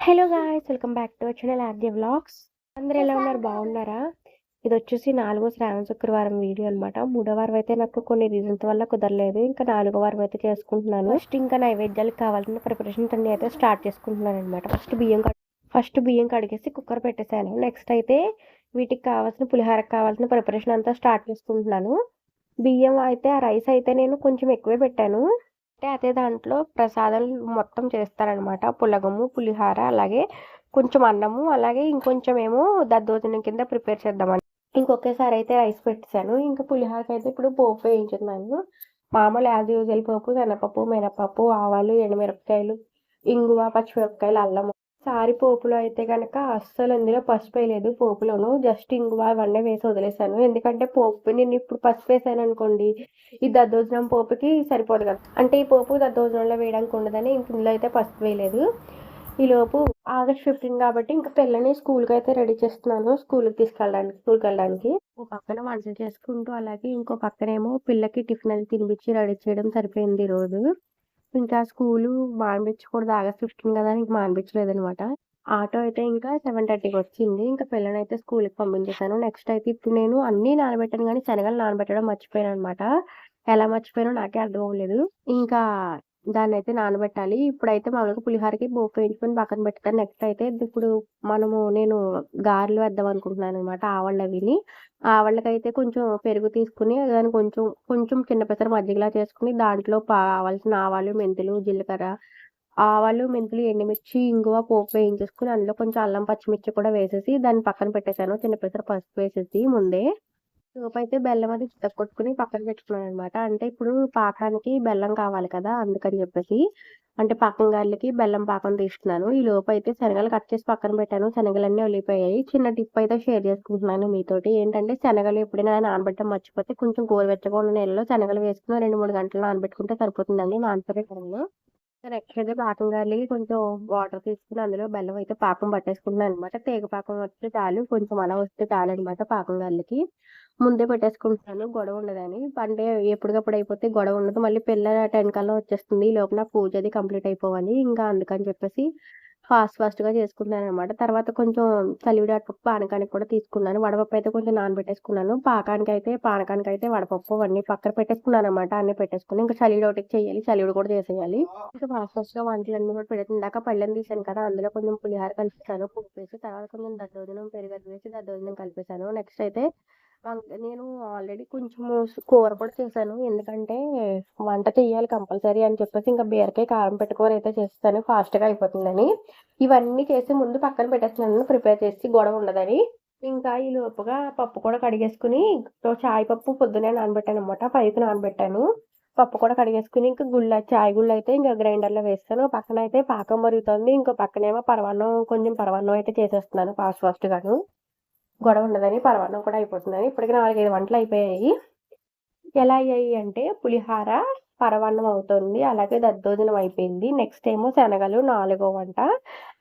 Hello guys welcome back to channel RJ vlogs. అందరూ ఎలా ఉన్నారు? బాగున్నారా? ఇది వచ్చేసి నాలుగో శ్రావణ శుక్రవారం వీడియో అనమాట మూడో వారం అయితే నాకు కొన్ని రీజన్స్ వల్ల కుదరలేదు. ఇంకా నాలుగో వారం అయితే చేసుకుంటున్నాను. ఫస్ట్ ఇంకా నైవేద్యాలకు కావాల్సిన ప్రిపరేషన్స్ అన్ని అయితే స్టార్ట్ చేసుకుంటున్నాను అనమాట ఫస్ట్ బియ్యం కడ్- ఫస్ట్ బియ్యం కడిగేసి కుక్కర్ పెట్టేశాను. నెక్స్ట్ అయితే వీటికి కావాల్సిన పులిహారకు కావాల్సిన ప్రిపరేషన్ అంతా స్టార్ట్ చేసుకుంటున్నాను. బియ్యం అయితే ఆ రైస్ అయితే నేను కొంచెం ఎక్కువే పెట్టాను. అంటే అదే దాంట్లో ప్రసాదాలు మొత్తం చేస్తారనమాట. పులగము పులిహార అలాగే కొంచెం అన్నము అలాగే ఇంకొంచెం ఏమో దద్దోజనం కింద ప్రిపేర్ చేద్దామని. ఇంకొకేసారి అయితే రైస్ పెట్టేశాను. ఇంకా పులిహారకి అయితే ఇప్పుడు పోపు వేయించుకున్నాను మామూలు యాజ్ యూజువల్ పోపు శనగపప్పు మినపప్పు ఆవాలు ఎండుమిరపకాయలు ఇంగువ పచ్చిమిరపకాయలు అల్లం సారి పోపులో అయితే కనుక అస్సలు ఇందులో పసుపు వేయలేదు పోపులోను. జస్ట్ ఇంగువ అవన్నీ వేసి వదిలేసాను. ఎందుకంటే పోపు నేను ఇప్పుడు పసుపు వేసాను అనుకోండి ఈ దద్దోజనం పోపుకి సరిపోదు కదా. అంటే ఈ పోపు దద్దోజనంలో వేయడానికి ఉండదని ఇంక ఇందులో అయితే పసుపు వేయలేదు. ఈలోపు ఆగస్ట్ ఫిఫ్టీన్ కాబట్టి ఇంకా పిల్లని స్కూల్కి అయితే రెడీ చేస్తున్నాను స్కూల్కి తీసుకెళ్ళడానికి స్కూల్కి వెళ్ళడానికి. ఒక పక్కన వంట చేసుకుంటూ అలాగే ఇంకో పక్కనేమో పిల్లకి టిఫిన్ అది తినిపించి రెడీ చేయడం సరిపోయింది ఈ రోజు. ఇంకా స్కూలు మానిపించకూడదు ఆగస్ట్ ఫిఫ్టీన్ కదా ఇంక మానిపించలేదనమాట ఆటో అయితే ఇంకా సెవెన్ థర్టీకి వచ్చింది. ఇంకా పిల్లని అయితే స్కూల్కి పంపించేశాను. నెక్స్ట్ అయితే ఇప్పుడు నేను అన్నీ నానబెట్టాను కానీ శనగలు నానబెట్టడం మర్చిపోయాను అనమాట ఎలా మర్చిపోయానో నాకే అర్థం అవ్వలేదు. ఇంకా దాన్ని అయితే నానబెట్టాలి. ఇప్పుడైతే మామూలుగా పులిహోరకి పోపు వేయించుకొని పక్కన పెడతాను నెక్స్ట్ అయితే ఇప్పుడు మనము నేను గారెలు వేద్దాం అనుకుంటున్నాను అనమాట ఆవళ్ళ అవిని. ఆవళ్ళకైతే కొంచెం పెరుగు తీసుకుని దాన్ని కొంచెం కొంచెం చిన్న పెసర మజ్జిగలా చేసుకుని దాంట్లో కావాల్సిన ఆవాలు మెంతులు జీలకర్ర ఆవాలు మెంతులు ఎండుమిర్చి ఇంగువ పోపు వేయించేసుకుని అందులో కొంచెం అల్లం పచ్చిమిర్చి కూడా వేసేసి దాన్ని పక్కన పెట్టేశాను. చిన్న పెసర పసుపు వేసేసి ముందే సోపు అయితే బెల్లం అది కొట్టుకుని పక్కన పెట్టుకున్నాను అనమాట అంటే ఇప్పుడు పాకానికి బెల్లం కావాలి కదా అందుకని చెప్పేసి. అంటే పాకం గారెలకి బెల్లం పాకం తీస్తున్నాను. ఈ లోపు అయితే శనగలు కట్ చేసి పక్కన పెట్టాను. శనగలన్నీ ఒలిపోయాయి. చిన్న టిప్ అయితే షేర్ చేసుకుంటున్నాను మీతోటి. ఏంటంటే శనగలు ఎప్పుడైనా నానబెట్టడం మర్చిపోతే కొంచెం గోరువెచ్చగా ఉన్న నీళ్ళలో శనగలు వేసుకుని రెండు మూడు గంటలు నానబెట్టుకుంటే సరిపోతుందండి నానసరే టైంలో. నెక్స్ట్ అయితే పాకం గారికి కొంచెం వాటర్ తీసుకుని అందులో బెల్లం అయితే పాకం పట్టేసుకుంటున్నాను అనమాట తేగ పాకం వస్తే చాలు కొంచెం అలా వస్తే చాలు అనమాట పాకం గారికి ముందే పెట్టేసుకుంటాను గొడవ ఉండదని. అంటే ఎప్పటికప్పుడు అయిపోతే గొడవ ఉండదు. మళ్ళీ పిల్ల టెన్ కల్లా వచ్చేస్తుంది. ఈ లోపల పూజ అది కంప్లీట్ అయిపోవాలి. ఇంకా అందుకని చెప్పేసి ఫాస్ట్ ఫాస్ట్గా చేసుకున్నాను అనమాట తర్వాత కొంచెం చలివిడి అటుపప్పు పానకానికి కూడా తీసుకున్నాను. వడపప్పు అయితే కొంచెం నానబెట్టేసుకున్నాను. పాకానికి అయితే పానకానికి అయితే వడపప్పు అన్ని పక్కన పెట్టేసుకున్నాను అనమాట అన్ని పెట్టేసుకుని ఇంకా చలివిడి ఒకటి చేయాలి. చలివిడి కూడా చేసేయాలి. ఇంకా ఫాస్ట్ ఫాస్ట్గా వంటలు అన్ని కూడా పెట్టేసి ఇందాక పళ్ళెం తీసాను కదా అందులో కొంచెం పులిహార కలిపేసాను పప్పు వేసి తర్వాత కొంచెం దద్దోజనం పెరుగు వేసి దద్దోజనం కలిపేసాను నెక్స్ట్ అయితే నేను ఆల్రెడీ కొంచెము కూర కూడా చేశాను. ఎందుకంటే వంట చేయాలి కంపల్సరీ అని చెప్పేసి ఇంకా బీరకాయ కారం పెట్టుకొని అయితే చేస్తాను. ఫాస్ట్గా అయిపోతుందని. ఇవన్నీ చేసి ముందు పక్కన పెట్టేస్తున్నాను ప్రిపేర్ చేసి గొడవ ఉండదని. ఇంకా ఈ లోపుగా పప్పు కూడా కడిగేసుకుని చాయ్ పప్పు పొద్దునే నానబెట్టాను అనమాట పైకి నానబెట్టాను. పప్పు కూడా కడిగేసుకుని ఇంకా గుళ్ళ చాయ్ గుళ్ళు అయితే ఇంకా గ్రైండర్లో వేస్తాను. పక్కన అయితే పాకం మరుగుతుంది. ఇంకో పక్కనేమో పరవాన్నం కొంచెం పరవాన్నం అయితే చేసేస్తున్నాను ఫాస్ట్ ఫాస్ట్గాను. గొడవ ఉండదని పరమాన్నం కూడా అయిపోతుందని. ఇప్పటికి నాలుగైదు వంటలు అయిపోయాయి. ఎలా అయ్యాయి అంటే పులిహార పరవాన్నం అవుతుంది అలాగే దద్దోజనం అయిపోయింది. నెక్స్ట్ ఏమో శనగలు నాలుగో వంట.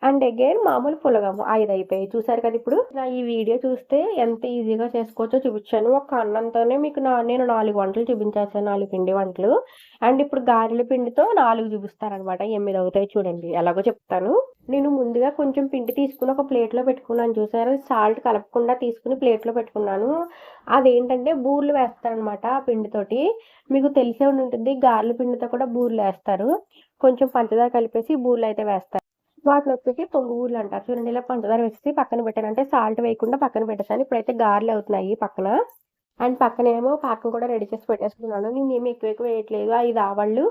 అండ్ అగైన్ మామూలు పులగము ఐదు అయిపోయాయి. చూసారు కదా ఇప్పుడు? నా ఈ వీడియో చూస్తే ఎంత ఈజీగా చేసుకోవచ్చో చూపించాను. ఒక అన్నంతోనే మీకు నా నేను నాలుగు వంటలు చూపించేస్తాను నాలుగు పిండి వంటలు. అండ్ ఇప్పుడు గారెల పిండితో నాలుగు చూపిస్తారనమాట. ఎనిమిది అవుతాయి చూడండి. ఎలాగో చెప్తాను. నేను ముందుగా కొంచెం పిండి తీసుకుని ఒక ప్లేట్లో పెట్టుకున్నాను. చూసారు? సాల్ట్ కలపకుండా తీసుకుని ప్లేట్లో పెట్టుకున్నాను. అదేంటంటే బూర్లు వేస్తారనమాట ఆ పిండితోటి. మీకు తెలిసే ఉండి ఉంటుంది గార్ల పిండితో కూడా బూర్లు వేస్తారు. కొంచెం పంచదార కలిపేసి బూర్లు అయితే వేస్తారు. వాటిని వచ్చేసి పొంగు ఊర్లు అంటారు. చూడండి ఇలా పంచదార వేసి పక్కన పెట్టాను. అంటే సాల్ట్ వేయకుండా పక్కన పెట్టేసాను ఇప్పుడైతే గార్లు అవుతున్నాయి పక్కన. అండ్ పక్కనేమో పాకం కూడా రెడీ చేసి పెట్టేసుకున్నాను. నేను ఏమి ఎక్కువ ఎక్కువ వేయట్లేదు. ఐదు ఆవళ్ళు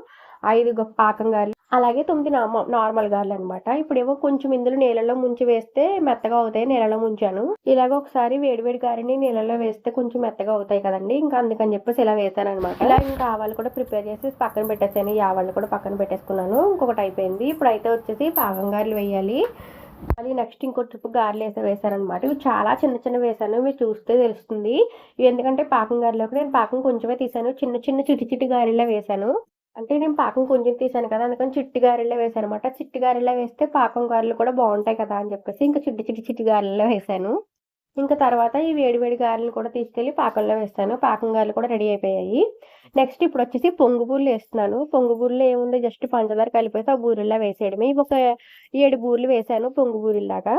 ఐదు గొప్ప పాకం గారెలు అలాగే తొమ్మిది నార్మల్ గారెలు అనమాట ఇప్పుడేమో కొంచెం ఇందులో నీళ్ళలో ముంచి వేస్తే మెత్తగా అవుతాయి నీళ్ళలో ముంచాను. ఇలాగ ఒకసారి వేడివేడి గారిని నీళ్ళలో వేస్తే కొంచెం మెత్తగా అవుతాయి కదండి. ఇంకా అందుకని చెప్పేసి ఇలా వేసాను అనమాట ఇలా ఇంకా ఆవాలు కూడా ప్రిపేర్ చేసి పక్కన పెట్టేసాను. ఈ ఆవాళ్ళు కూడా పక్కన పెట్టేసుకున్నాను. ఇంకొకటి అయిపోయింది. ఇప్పుడు అయితే వచ్చేసి పాకం గారెలు వేయాలి. మళ్ళీ నెక్స్ట్ ఇంకో ట్రిప్ గారెలు వేసా వేసానమాట ఇవి చాలా చిన్న చిన్న వేసాను మీరు చూస్తే తెలుస్తుంది. ఇవి ఎందుకంటే పాకం గారెలోకి నేను పాకం కొంచెమే తీసాను. చిన్న చిన్న చిటి చిట్టి గారెలా వేసాను అంటే నేను పాకం కొంచెం తీసాను కదా అందుకని చిట్టి గారెల్లో వేసాను అనమాట చిట్టి గారెల్లో వేస్తే పాకం గారెలు కూడా బాగుంటాయి కదా అని చెప్పేసి ఇంకా చిట్టి చిట్టి చిట్టి గారెల్లో వేసాను ఇంకా తర్వాత ఈ వేడివేడి గారెలు కూడా తీసుకెళ్ళి పాకంలో వేస్తాను. పాకం గారెలు కూడా రెడీ అయిపోయాయి. నెక్స్ట్ ఇప్పుడు వచ్చేసి పొంగు బూరెలు వేస్తున్నాను. పొంగు బూరెలు ఏముంది జస్ట్ పంచదార కలిపేసి ఆ బూరెల్లా వేసేయడమే. ఇవి ఒక ఏడు బూరెలు వేసాను పొంగు బూరెల్లాగా.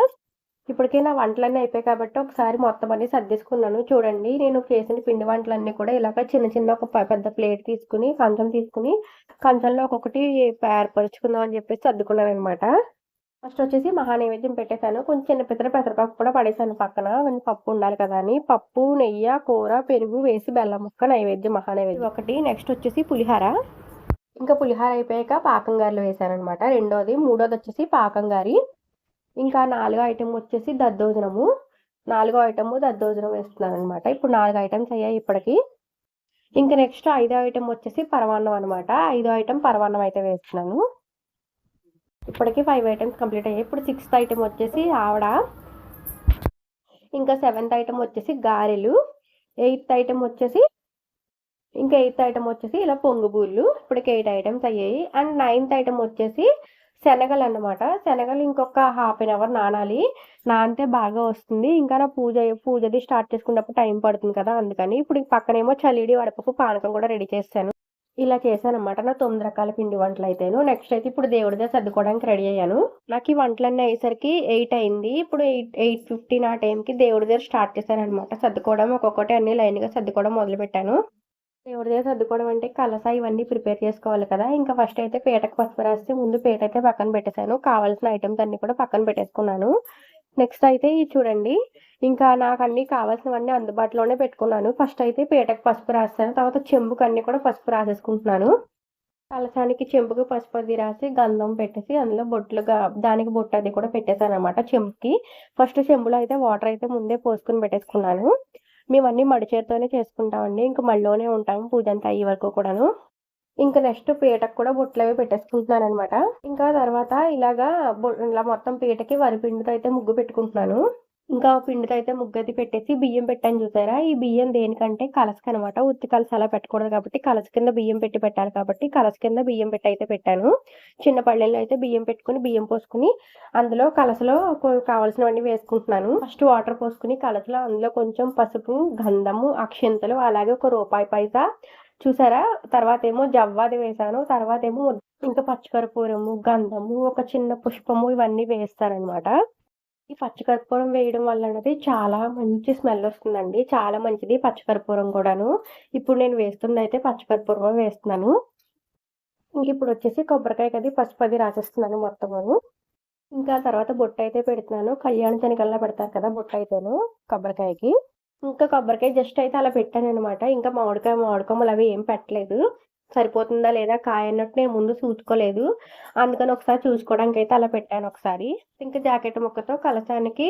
ఇప్పటికే నా వంటలన్నీ అయిపోయాయి కాబట్టి ఒకసారి మొత్తం అన్ని సర్దేసుకున్నాను. చూడండి నేను చేసిన పిండి వంటలన్నీ కూడా ఇలాగ చిన్న చిన్న ఒక పెద్ద ప్లేట్ తీసుకుని కంచం తీసుకుని కంచంలో ఒక్కొక్కటి ఏర్పరుచుకుందాం అని చెప్పేసి సర్దుకున్నాను అనమాట ఫస్ట్ వచ్చేసి మహానైవేద్యం పెట్టేశాను. కొంచెం చిన్న పిత్తర పెసరపప్పు కూడా పడేసాను పక్కన. కొంచెం పప్పు ఉండాలి కదా అని. పప్పు నెయ్యి కూర పెరుగు వేసి బెల్లం ముక్క నైవేద్యం మహానైవేద్యం ఒకటి నెక్స్ట్ వచ్చేసి పులిహార. ఇంకా పులిహార అయిపోయాక పాకం గారెలు వేసాను రెండోది మూడోది వచ్చేసి పాకం గారి. ఇంకా నాలుగో ఐటెం వచ్చేసి దద్దోజనము. నాలుగో ఐటమ్ దద్దోజనం వేస్తున్నాను అనమాట ఇప్పుడు నాలుగు ఐటమ్స్ అయ్యాయి ఇప్పటికి. ఇంకా నెక్స్ట్ ఐదో ఐటెం వచ్చేసి పరమాన్నం అనమాట ఐదో ఐటెం పరమాన్నం అయితే వేస్తున్నాను. ఇప్పటికే ఫైవ్ ఐటమ్స్ కంప్లీట్ అయ్యాయి. ఇప్పుడు సిక్స్త్ ఐటమ్ వచ్చేసి ఆవడ. ఇంకా సెవెంత్ ఐటమ్ వచ్చేసి గారెలు. ఎయిత్ ఐటెం వచ్చేసి ఇంకా ఎయిత్ ఐటెం వచ్చేసి ఇలా పొంగుబూళ్ళు ఇప్పటికి ఎయిట్ ఐటమ్స్ అయ్యాయి. అండ్ నైన్త్ ఐటమ్ వచ్చేసి శనగలు అన్నమాట. శనగలు ఇంకొక హాఫ్ అన్ అవర్ నానాలి. నానితే బాగా వస్తుంది. ఇంకా నా పూజ పూజది స్టార్ట్ చేసుకున్నప్పుడు టైం పడుతుంది కదా. అందుకని ఇప్పుడు పక్కనేమో చలిడి వడపప్పు పానకం కూడా రెడీ చేశాను ఇలా చేశానమాట నా తొమ్మిది రకాల పిండి వంటలు అయితేను నెక్స్ట్ అయితే ఇప్పుడు దేవుడిదే సర్దుకోవడానికి రెడీ అయ్యాను. నాకు ఈ వంటలన్నీ అయ్యేసరికి ఎయిట్ అయింది. ఇప్పుడు ఎయిట్ ఎయిట్ ఫిఫ్టీన్ ఆ టైంకి దేవుడి దగ్గర స్టార్ట్ చేశాను అనమాట సర్దుకోవడం ఒక్కొక్కటి అన్ని లైన్గా సర్దుకోవడం మొదలుపెట్టాను. దేవుడి దగ్గర సర్దుకోవడం అంటే కలసా ఇవన్నీ ప్రిపేర్ చేసుకోవాలి కదా. ఇంకా ఫస్ట్ అయితే పీటకు పసుపు రాస్తే ముందు పీట అయితే పక్కన పెట్టేశాను. కావాల్సిన ఐటమ్స్ అన్ని కూడా పక్కన పెట్టేసుకున్నాను. నెక్స్ట్ అయితే ఇది చూడండి. ఇంకా నాకు అన్ని కావాల్సినవన్నీ అందుబాటులోనే పెట్టుకున్నాను. ఫస్ట్ అయితే పీటకు పసుపు రాస్తాను తర్వాత చెంబుకు అన్ని కూడా పసుపు రాసేసుకుంటున్నాను. కలసానికి చెంబుకి పసుపు అది రాసి గంధం పెట్టేసి అందులో బొట్లుగా దానికి బొట్టు అది కూడా పెట్టేశాను అనమాట చెంబుకి. ఫస్ట్ చెంబులో అయితే వాటర్ అయితే ముందే పోసుకుని పెట్టేసుకున్నాను. మేము అన్ని మడిచేరుతోనే చేసుకుంటామండి. ఇంకా మళ్ళీనే ఉంటాము. పూజ అంతా అయ్యే వరకు కూడాను. ఇంకా నెక్స్ట్ పీటకు కూడా బొట్లు అవి పెట్టేసుకుంటున్నాను అనమాట ఇంకా తర్వాత ఇలాగా ఇలా మొత్తం పీటకి వరి పిండితో అయితే ముగ్గు పెట్టుకుంటున్నాను. ఇంకా పిండితో అయితే ముగ్గు అది పెట్టేసి బియ్యం పెట్టాను చూసారా? ఈ బియ్యం దేనికంటే కలసకి అనమాట ఉత్తి కలస అలా పెట్టకూడదు కాబట్టి కలస కింద బియ్యం పెట్టి పెట్టాలి కాబట్టి కలస కింద బియ్యం పెట్టి అయితే పెట్టాను. చిన్న పళ్ళెల్లో అయితే బియ్యం పెట్టుకుని బియ్యం పోసుకుని అందులో కలసలో కావాల్సినవన్నీ వేసుకుంటున్నాను. ఫస్ట్ వాటర్ పోసుకుని కలసలో అందులో కొంచెం పసుపు గంధము అక్షింతలు అలాగే ఒక రూపాయి పైసా చూసారా? తర్వాత ఏమో జవ్వాది వేసాను. తర్వాత ఏమో ఇంకా పచ్చికర్పూరము గంధము ఒక చిన్న పుష్పము ఇవన్నీ వేస్తారనమాట. ఈ పచ్చికర్పూరం వేయడం వల్ల అనేది చాలా మంచి స్మెల్ వస్తుందండి. చాలా మంచిది పచ్చికర్పూరం కూడాను. ఇప్పుడు నేను వేస్తుంది అయితే పచ్చికర్పూరం వేస్తున్నాను. ఇంక ఇప్పుడు వచ్చేసి కొబ్బరికాయ కది పసుపు అది రాసేస్తున్నాను మొత్తము ఇంకా తర్వాత బొట్టు అయితే పెడుతున్నాను. కళ్యాణ శనికల్లా పెడతారు కదా బొట్టు అయితేను కొబ్బరికాయకి. ఇంకా కొబ్బరికాయ జస్ట్ అయితే అలా పెట్టాను అనమాట ఇంకా మామిడికాయ మామిడికాయలు అవి ఏం పెట్టలేదు. సరిపోతుందా లేదా కాయ అన్నట్టు నేను ముందు చూసుకోలేదు. అందుకని ఒకసారి చూసుకోవడానికి అయితే అలా పెట్టాను ఒకసారి. ఇంకా జాకెట్ ముక్కతో కలసానికి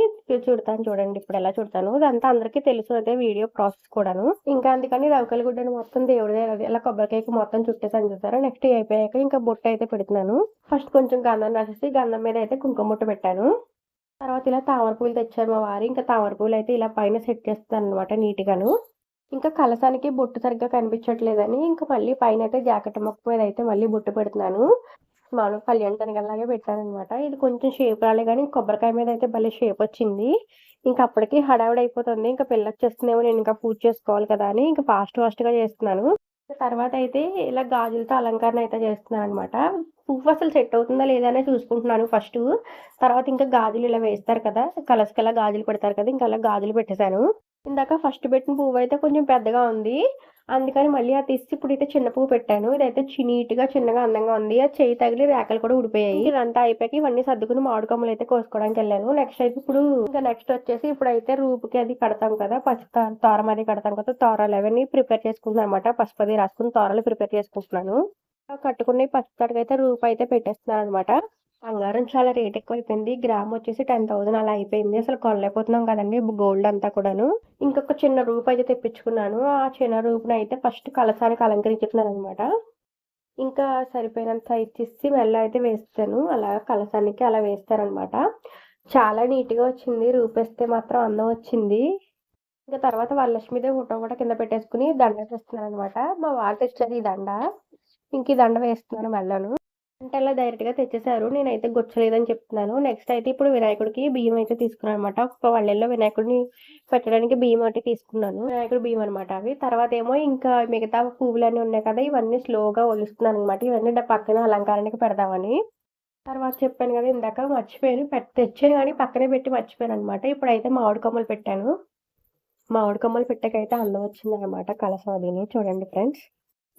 చుడతాను చూడండి ఇప్పుడు ఎలా చుడతాను. ఇదంతా అందరికీ తెలుసు అదే వీడియో ప్రాసెస్ కూడాను. ఇంకా అందుకని రవికల గుడ్డని మొత్తం దేవుడి ఇలా కొబ్బరికాయకి మొత్తం చుట్టేసాను చూసారా? నెక్స్ట్ అయిపోయాక ఇంకా బొట్టు అయితే పెడుతున్నాను. ఫస్ట్ కొంచెం గంధం రాసేసి గంధం మీద అయితే కుంకుమ బొట్టు పెట్టాను. తర్వాత ఇలా తామర పూలు తెచ్చారు మా వారు. ఇంకా తామర పూలు అయితే ఇలా పైన సెట్ చేస్తాను అనమాట నీట్గాను. ఇంకా కలసానికి బొట్టు సరిగ్గా కనిపించట్లేదని ఇంకా మళ్ళీ పైన అయితే జాకెట్ మొక్క మీద అయితే మళ్ళీ బొట్టు పెడుతున్నాను. మామూలు కళ్యాణానికి అలాగే పెట్టాను అనమాట ఇది కొంచెం షేప్ రాలే కానీ కొబ్బరికాయ మీద అయితే భలే షేప్ వచ్చింది. ఇంకా అప్పటికి హడావిడి అయిపోతుంది. ఇంకా పిల్ల వచ్చేస్తున్నాయో నేను ఇంకా పూజ చేసుకోవాలి కదా అని ఇంకా ఫాస్ట్ ఫాస్ట్గా చేస్తున్నాను. తర్వాత అయితే ఇలా గాజులతో అలంకరణ అయితే చేస్తున్నాను అనమాట పువ్వు అసలు సెట్ అవుతుందా లేదా అని చూసుకుంటున్నాను ఫస్ట్. తర్వాత ఇంకా గాజులు ఇలా వేస్తారు కదా కలర్స్కి ఇలా గాజులు పెడతారు కదా ఇంకా అలా గాజులు పెట్టేశాను. ఇందాక ఫస్ట్ పెట్టిన పువ్వు అయితే కొంచెం పెద్దగా ఉంది. అందుకని మళ్ళీ అది తీసి ఇప్పుడు అయితే చిన్న పువ్వు పెట్టాను. ఇదైతే నీట్గా చిన్నగా అందంగా ఉంది. అది చేయి తగిలి రేకలు కూడా ఊడిపోయాయి. ఇదంతా అయిపోయాక ఇవన్నీ సర్దుకుని మామిడికమ్మలు అయితే కోసుకోవడానికి వెళ్ళాను. నెక్స్ట్ అయితే ఇప్పుడు ఇంకా నెక్స్ట్ వచ్చేసి ఇప్పుడు అయితే రూపుకి అది కడతాం కదా పసుపు తా- తోరం అది కడతాం కదా తోరాలు అవన్నీ ప్రిపేర్ చేసుకుంటున్నాను అనమాట పసుపు అది రాసుకుని తోరాలు ప్రిపేర్ చేసుకుంటున్నాను. కట్టుకుని పసుపు తాడుకు రూపు అయితే పెట్టేస్తున్నాను అనమాట బంగారం చాలా రేట్ ఎక్కువ అయిపోయింది గ్రామ్ వచ్చేసి టెన్ థౌసండ్ అలా అయిపోయింది. అసలు కొనలేకపోతున్నాం కదండి గోల్డ్ అంతా కూడాను. ఇంకొక చిన్న రూప్ అయితే తెప్పించుకున్నాను. ఆ చిన్న రూపుని అయితే ఫస్ట్ కలసానికి అలంకరించుకున్నాను అనమాట ఇంకా సరిపోయినంత సైజ్ ఇచ్చి మెల్ల అయితే వేస్తాను. అలా కలసానికి అలా వేస్తారనమాట చాలా నీట్గా వచ్చింది. రూపేస్తే మాత్రం అందం వచ్చింది. ఇంకా తర్వాత వరలక్ష్మిదే ఫోటో కూడా కింద పెట్టేసుకుని దండ వేస్తున్నాను అనమాట మా వాళ్ళు తెచ్చారు ఈ దండ. ఇంక ఈ దండ వేస్తున్నాను మెల్లను. అంటే అలా డైరెక్ట్గా తెచ్చేసారు. నేనైతే గుచ్చలేదని చెప్తున్నాను. నెక్స్ట్ అయితే ఇప్పుడు వినాయకుడికి బియ్యం అయితే తీసుకున్నాను అనమాట ఒక వాళ్ళల్లో వినాయకుడిని పెట్టడానికి బియ్యం అయితే తీసుకున్నాను. వినాయకుడు బియ్యం అనమాట అవి. తర్వాత ఏమో ఇంకా మిగతా పువ్వులన్నీ ఉన్నాయి కదా ఇవన్నీ స్లోగా ఒలుస్తున్నాను అనమాట ఇవన్నీ పక్కన అలంకారానికి పెడదామని. తర్వాత చెప్పాను కదా ఇందాక మర్చిపోయాను. తెచ్చాను కానీ పక్కనే పెట్టి మర్చిపోయాను అనమాట ఇప్పుడైతే మామిడి కొమ్మలు పెట్టాను. మామిడి కొమ్మలు పెట్టకైతే అందం వచ్చింది అనమాట కలసం అదిని చూడండి ఫ్రెండ్స్.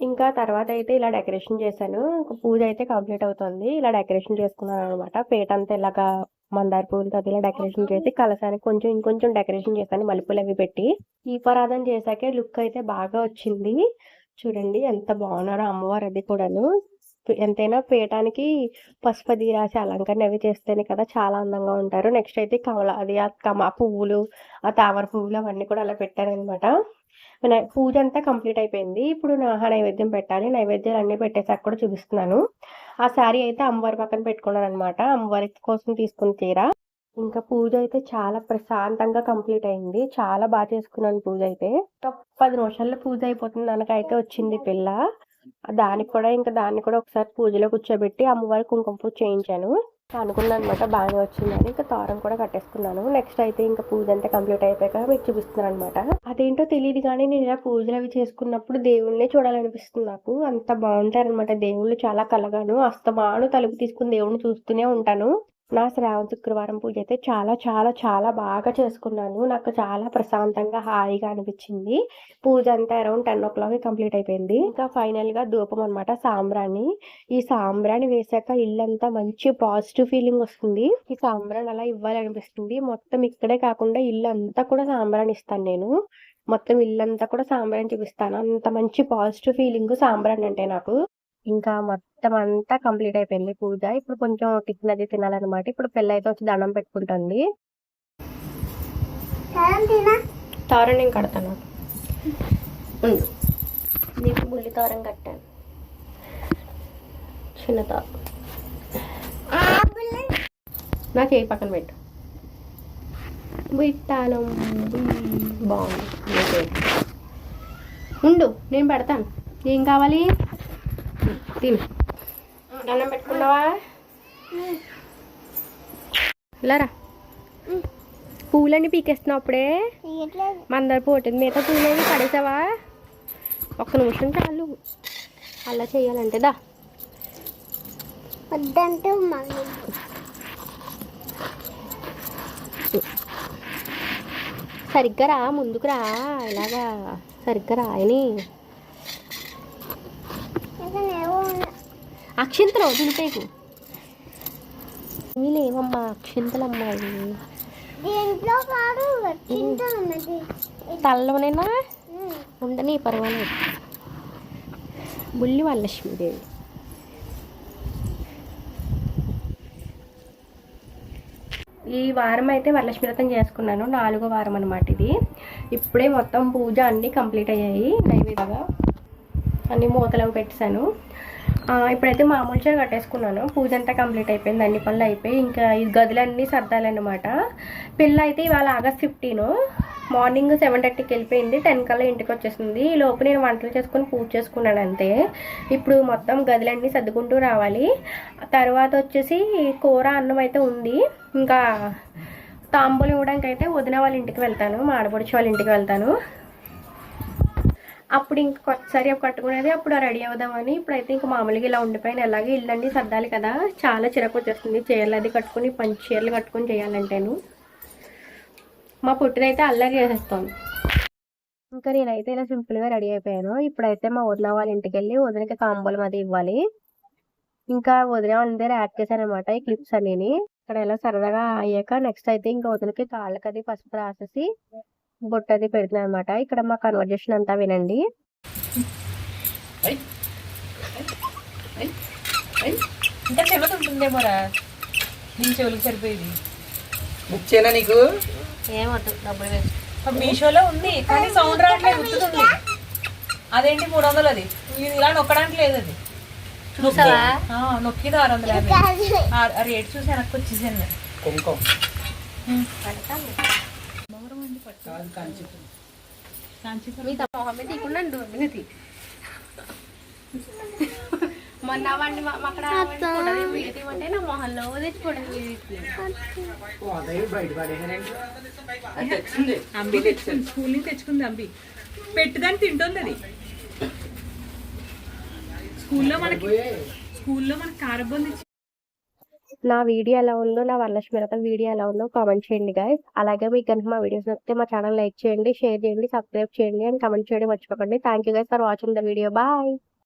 ఇంకా తర్వాత అయితే ఇలా డెకరేషన్ చేశాను. పూజ అయితే కంప్లీట్ అవుతుంది. ఇలా డెకరేషన్ చేసుకున్నాను అనమాట పేట అంతా ఇలాగా మందార అది ఇలా డెకరేషన్ చేసి కలసానికి కొంచెం ఇంకొంచెం డెకరేషన్ చేశాను. మల్లెపూలు అవి పెట్టి దీపారాధన చేశాకే లుక్ అయితే బాగా వచ్చింది. చూడండి ఎంత బాగున్నారో అమ్మవారు అది కూడాను. ఎంతైనా పీయటానికి పసుపు అది రాసి అలంకరణ అవి చేస్తేనే కదా చాలా అందంగా ఉంటారు. నెక్స్ట్ అయితే కమల అది ఆ కమ పువ్వులు ఆ తామర పువ్వులు అవన్నీ కూడా అలా పెట్టారనమాట వినాయ- పూజ అంతా కంప్లీట్ అయిపోయింది. ఇప్పుడు నా నైవేద్యం పెట్టాలి. నైవేద్యాలు అన్ని పెట్టేసాక కూడా చూపిస్తున్నాను. ఆ శారీ అయితే అమ్మవారి పక్కన పెట్టుకున్నాను అనమాట అమ్మవారి కోసం తీసుకుని తీరా ఇంకా పూజ అయితే చాలా ప్రశాంతంగా కంప్లీట్ అయింది. చాలా బాగా చేసుకున్నాను పూజ అయితే. పది నిమిషాల్లో పూజ అయిపోతుంది. మనకైతే వచ్చింది పిల్ల. దానికి కూడా ఇంకా దాన్ని కూడా ఒకసారి పూజలో కూర్చోబెట్టి అమ్మవారి కుంకుమ పూజ చేయించాను. అనుకున్నాను అనమాట బాగా వచ్చిందని. ఇంకా తోరం కూడా కట్టేసుకున్నాను. నెక్స్ట్ అయితే ఇంకా పూజ అంతా కంప్లీట్ అయిపోయాక మీకు చూపిస్తున్నాను అనమాట అదేంటో తెలియదు కానీ నేను ఇలా పూజలు అవి చేసుకున్నప్పుడు దేవుళ్ళనే చూడాలనిపిస్తుంది నాకు. అంత బాగుంటారనమాట దేవుళ్ళు. చాలా కలగాను. అస్తమాను తలుపు తీసుకుని దేవుడిని చూస్తూనే ఉంటాను. నా శ్రావణ శుక్రవారం పూజ అయితే చాలా చాలా చాలా బాగా చేసుకున్నాను. నాకు చాలా ప్రశాంతంగా హాయిగా అనిపించింది. పూజ అంతా around ten o'clock complete అయిపోయింది. ఇంకా ఫైనల్గా ధూపం అనమాట సాంబ్రాణి. ఈ సాంబ్రాణి వేసాక ఇల్లంతా మంచి పాజిటివ్ ఫీలింగ్ వస్తుంది. ఈ సాంబ్రాణి అలా ఇవ్వాలనిపిస్తుంది. మొత్తం ఇక్కడే కాకుండా ఇల్లు అంతా కూడా సాంబ్రాణి ఇస్తాను నేను. మొత్తం ఇల్లంతా కూడా సాంబ్రాణి చూపిస్తాను. అంత మంచి పాజిటివ్ ఫీలింగ్ సాంబ్రాణి అంటే నాకు. ఇంకా మొత్తం అంతా కంప్లీట్ అయిపోయింది పూజ. ఇప్పుడు కొంచెం టిఫిన్ అది తినాలన్నమాట. ఇప్పుడు పెళ్ళి అయితే వచ్చి దండం పెట్టుకుంటుంది. తోరం నేను కడతాను. ఉండు. నీకు బుల్లి తోరం కట్టాను. చిన్న తోరం నా చేయి పక్కన పెట్టు. విట్టాలం. బాగుంది. ఉండు నేను పెడతాను. ఏం కావాలి? తిను. దండం పెట్టుకున్నావా? ఇలారా? పూలన్నీ పీకేస్తున్నావు అప్పుడే? మందర పోటుంది మిగతా పూలేవి పడేసావా? ఒక్క నిమిషం చాలు. అలా చేయాలంటే దా. వద్దంటే సరిగ్గా రా ముందుకు రా. ఇలాగా సరిగ్గా రాయని. అక్షింతలు దులిపేకు లేవమ్మా అక్షింతలు అమ్మాయి. తల్లవనైనా? ఉండని పర్వాలేదు. బుల్లి వాళ్ళ లక్ష్మీదేవి ఈ వారం అయితే వరలక్ష్మి వ్రతం చేసుకున్నాను. నాలుగో వారం అనమాట ఇది. ఇప్పుడే మొత్తం పూజ అన్నీ కంప్లీట్ అయ్యాయి. నైవేద్యంగా. అన్ని మూతలు పెట్టేశాను. ఇప్పుడైతే మామూలు చీర కట్టేసుకున్నాను. పూజ అంతా కంప్లీట్ అయిపోయింది అన్ని పనులు అయిపోయి ఇంకా ఈ గదులన్నీ సర్దాలన్నమాట. పిల్ల అయితే ఇవాళ ఆగస్ట్ ఫిఫ్టీన్. మార్నింగ్ సెవెన్ థర్టీకి వెళ్ళిపోయింది టెన్ కల్లా ఇంటికి వచ్చేసింది. ఈ లోపు నేను వంటలు చేసుకుని పూజ చేసుకున్నాను అంతే. ఇప్పుడు మొత్తం గదులన్నీ సర్దుకుంటూ రావాలి. తర్వాత వచ్చేసి కూర అన్నం అయితే ఉంది. ఇంకా తాంబూలు ఇవ్వడానికి అయితే వదిన వాళ్ళ ఇంటికి వెళ్తాను మా వాళ్ళ ఇంటికి వెళ్తాను. అప్పుడు ఇంక కొత్తసారి కట్టుకునేది అప్పుడు రెడీ అవుదామని ఇప్పుడైతే ఇంకా మామూలుగా ఇలా ఉండిపోయిన. ఎలాగే ఇల్లండి సర్దాలి కదా. చాలా చిరకు వచ్చేస్తుంది. చీరలు అది కట్టుకుని పంచి చీరలు కట్టుకుని చేయాలంటేను. మా పుట్టినైతే అల్లరి చేసేస్తాను ఇంకా నేనైతే ఇలా సింపుల్గా రెడీ అయిపోయాను. ఇప్పుడైతే మా వదిన వాళ్ళ ఇంటికి వెళ్ళి వదినకి కాంబోలం అది ఇవ్వాలి. ఇంకా వదిన వాళ్ళ దగ్గర యాడ్ చేశాను అనమాట ఈ క్లిప్స్ అనేవి ఇక్కడ ఇలా సరదాగా అయ్యాక నెక్స్ట్ అయితే ఇంకా వదినకి కాళ్ళకి అది పసుపు రాసేసి బొట్టు అది పెడుతున్నాను అనమాట ఇక్కడ మా కన్వర్జేషన్ అంతా వినండి. ఇంకా చెమట ఉంటుందేమోరా నేను చెవులకు సరిపోయేది. బుక్ చేయనా నీకు ఏమవుతుంది డబ్బులు వేస్ట్. ఆ మీషోలో ఉంది కానీ సౌండ్ రావట్లేదు గుర్తుంది అదేంటి మూడు వందలు అది? ఇది ఇలా నొక్కడానికి లేదు అది. నొక్కిది ఆరు వందల యాభై. రేట్ చూసి వెనక్కి వచ్చేసాను కుంకుమ. మొన్న వాడిని అక్కడ తీయమంటే నా మొహంలో అంబి తెచ్చుకుంది స్కూల్ నుంచి తెచ్చుకుంది అంబి. పెట్టుదని తింటుంది అది. స్కూల్లో మనకి స్కూల్లో మనకి కారబొంది నా వీడియో ఎలా ఉందో నా వరలక్ష్మి వ్రతం వీడియో ఎలా ఉందో కామెంట్ చేయండి గైస్ అలాగే మీకు కనుక మా వీడియోస్ నచ్చితే మా ఛానల్ లైక్ చేయండి షేర్ చేయండి సబ్స్క్రైబ్ చేయండి అండ్ కమెంట్ చేయడం మర్చిపోకండి. Thank you guys for watching the video bye